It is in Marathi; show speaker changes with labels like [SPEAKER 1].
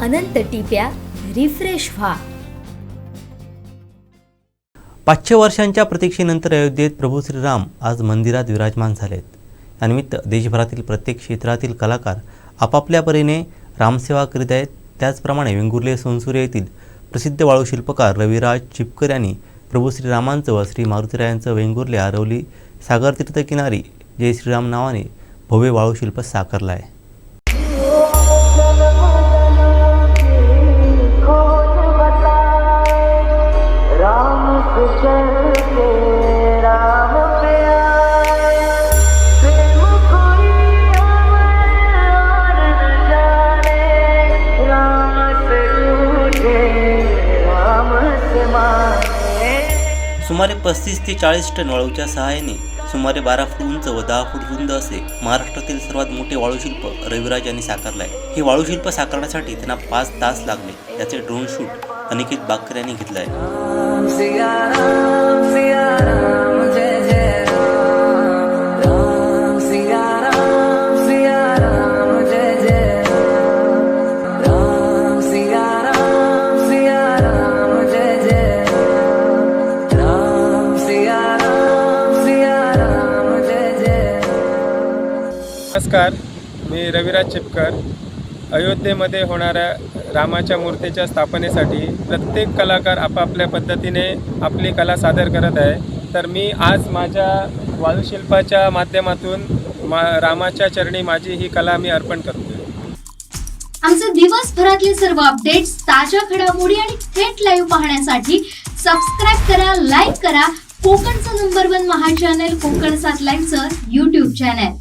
[SPEAKER 1] अनंत टिप्या रिफ्रेश व्हा.
[SPEAKER 2] पाचशे वर्षांच्या प्रतीक्षेनंतर अयोध्येत प्रभू श्रीराम आज मंदिरात विराजमान झालेत. यानिमित्त देशभरातील प्रत्येक क्षेत्रातील कलाकार आपापल्या परीने रामसेवा करीत आहेत. त्याचप्रमाणे वेंगुर्ले सोनसुरे येथील प्रसिद्ध वाळू शिल्पकार रविराज चिपकर यांनी प्रभू श्रीरामांचं व श्री मारुतीरायांचं वेंगुर्ले आरवली सागरतीर्थ किनारी जय श्रीराम नावाने भव्य वाळू शिल्प साकारलं आहे. सुमारे पस्तीस ते चाळीस टन वाळूच्या सहाय्याने सुमारे बारा फूट उंच व दहा फूट रुंद असे महाराष्ट्रातील सर्वात मोठे वाळूशिल्प रविराज यांनी साकारलं आहे. हे वाळूशिल्प साकारण्यासाठी त्यांना पाच तास लागले. त्याचे ड्रोन शूट अनिकेत बाकर यांनी घेतला आहे
[SPEAKER 3] जय जय जय जय जय जय जय जय
[SPEAKER 4] नमस्कार मी रविराज चिपकर. अयोध्येमध्ये होणाऱ्या रामाच्या मूर्तीच्या स्थापनेसाठी प्रत्येक कलाकार आपापल्या पद्धतीने आपली कला सादर करत आहे. तर मी आज माझ्या वाळूशिल्पाच्या माध्यमातून मा रामाच्या चरणी माझी ही कला मी अर्पण करतो
[SPEAKER 5] आमचे दिवसभरातले सर्व अपडेट्स ताज्या घडामोडी आणि थेट लाईव्ह पाहण्यासाठी सबस्क्राईब करा लाईक करा. कोकणचं number one Maha channel Kokan सात लाईव्हचं युट्यूब चॅनल